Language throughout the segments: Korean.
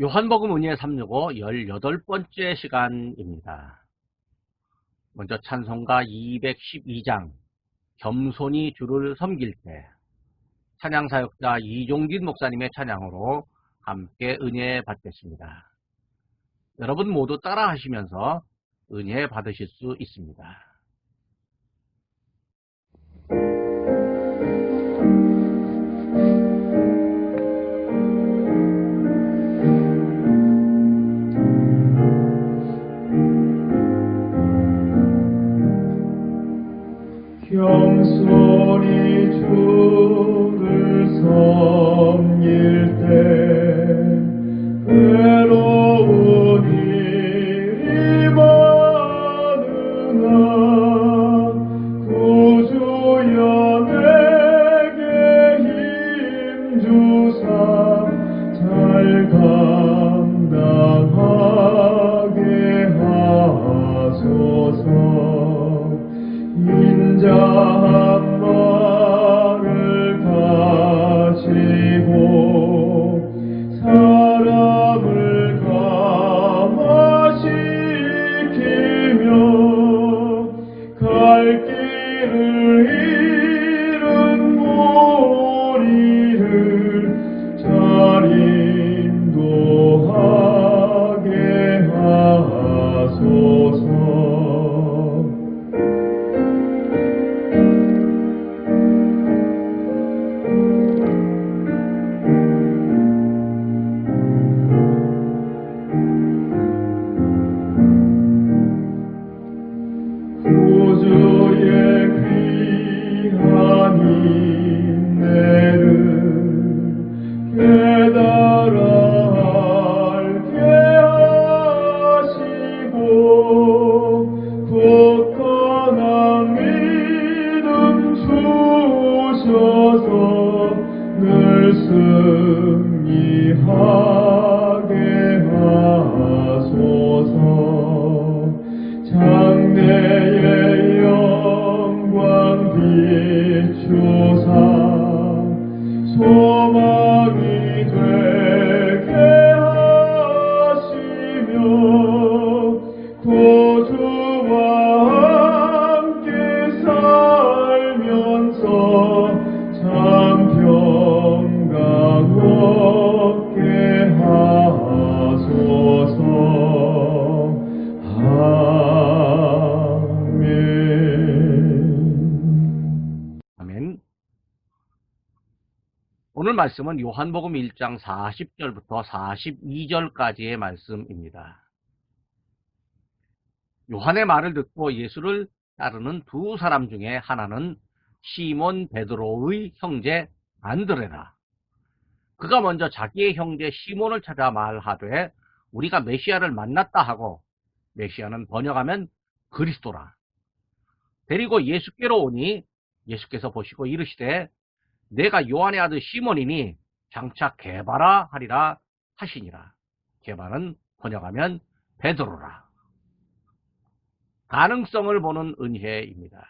요한복음 은혜 365 18번째 시간입니다. 먼저 찬송가 212장 겸손히 주를 섬길 때 찬양사역자 이종진 목사님의 찬양으로 함께 은혜 받겠습니다. 여러분 모두 따라 하시면서 은혜 받으실 수 있습니다. 경솔히 주를 섬 늘 승리 오늘 말씀은 요한복음 1장 40절부터 42절까지의 말씀입니다. 요한의 말을 듣고 예수를 따르는 두 사람 중에 하나는 시몬 베드로의 형제 안드레라. 그가 먼저 자기의 형제 시몬을 찾아 말하되 우리가 메시아를 만났다 하고 메시아는 번역하면 그리스도라. 데리고 예수께로 오니 예수께서 보시고 이르시되 내가 요한의 아들 시몬이니 장차 개바라 하리라 하시니라. 개바는 번역하면 베드로라. 가능성을 보는 은혜입니다.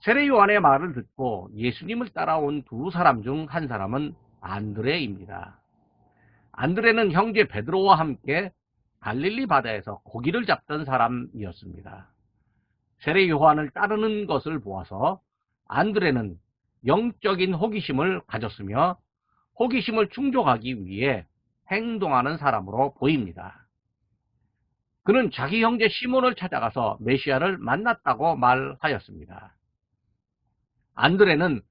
세례 요한의 말을 듣고 예수님을 따라온 두 사람 중 한 사람은 안드레입니다. 안드레는 형제 베드로와 함께 갈릴리 바다에서 고기를 잡던 사람이었습니다. 세례 요한을 따르는 것을 보아서 안드레는 영적인 호기심을 가졌으며 호기심을 충족하기 위해 행동하는 사람으로 보입니다. 그는 자기 형제 시몬을 찾아가서 메시아를 만났다고 말하였습니다. 안드레는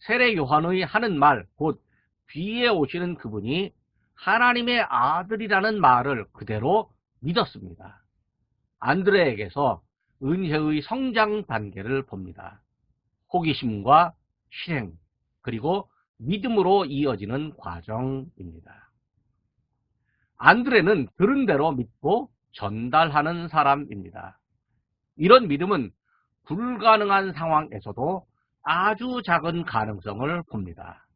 세례 요한의 하는 말, 곧 뒤에 오시는 그분이 하나님의 아들이라는 말을 그대로 믿었습니다. 안드레에게서 은혜의 성장 단계를 봅니다. 호기심과 실행, 그리고 믿음으로 이어지는 과정입니다. 안드레는 들은 대로 믿고 전달하는 사람입니다. 이런 믿음은 불가능한 상황에서도 아주 작은 가능성을 봅니다.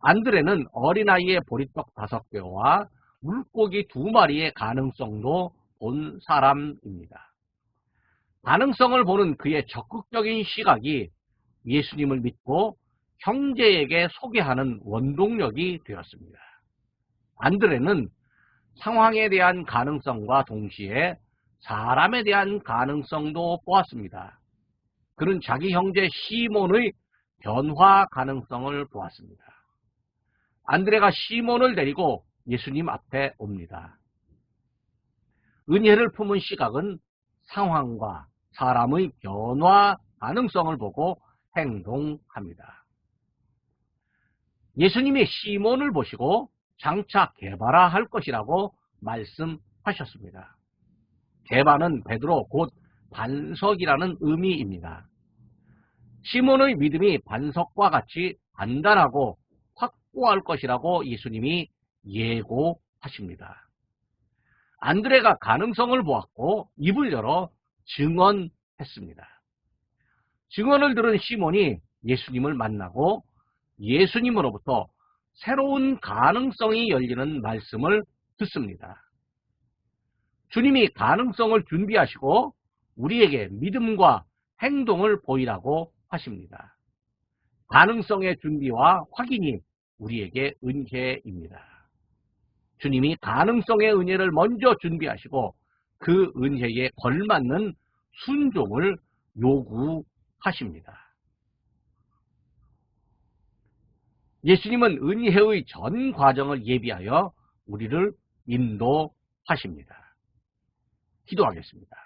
안드레는 어린아이의 보리떡 다섯 개와 물고기 두 마리의 가능성도 본 사람입니다. 가능성을 보는 그의 적극적인 시각이 예수님을 믿고 형제에게 소개하는 원동력이 되었습니다. 안드레는 상황에 대한 가능성과 동시에 사람에 대한 가능성도 보았습니다. 그는 자기 형제 시몬의 변화 가능성을 보았습니다. 안드레가 시몬을 데리고 예수님 앞에 옵니다. 은혜를 품은 시각은 상황과 사람의 변화 가능성을 보고 행동합니다. 예수님이 시몬을 보시고 장차 개바라 할 것이라고 말씀하셨습니다. 개바는 베드로 곧 반석이라는 의미입니다. 시몬의 믿음이 반석과 같이 단단하고 확고할 것이라고 예수님이 예고하십니다. 안드레가 가능성을 보았고 입을 열어 증언했습니다. 증언을 들은 시몬이 예수님을 만나고 예수님으로부터 새로운 가능성이 열리는 말씀을 듣습니다. 주님이 가능성을 준비하시고 우리에게 믿음과 행동을 보이라고 하십니다. 가능성의 준비와 확인이 우리에게 은혜입니다. 주님이 가능성의 은혜를 먼저 준비하시고 그 은혜에 걸맞는 순종을 요구하십니다. 예수님은 은혜의 전 과정을 예비하여 우리를 인도하십니다. 기도하겠습니다.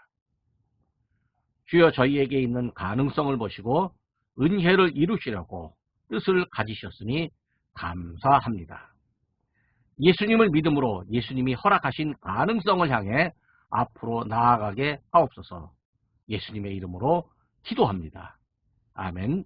주여 저희에게 있는 가능성을 보시고 은혜를 이루시려고 뜻을 가지셨으니 감사합니다. 예수님을 믿음으로 예수님이 허락하신 가능성을 향해 앞으로 나아가게 하옵소서 예수님의 이름으로 기도합니다. 아멘.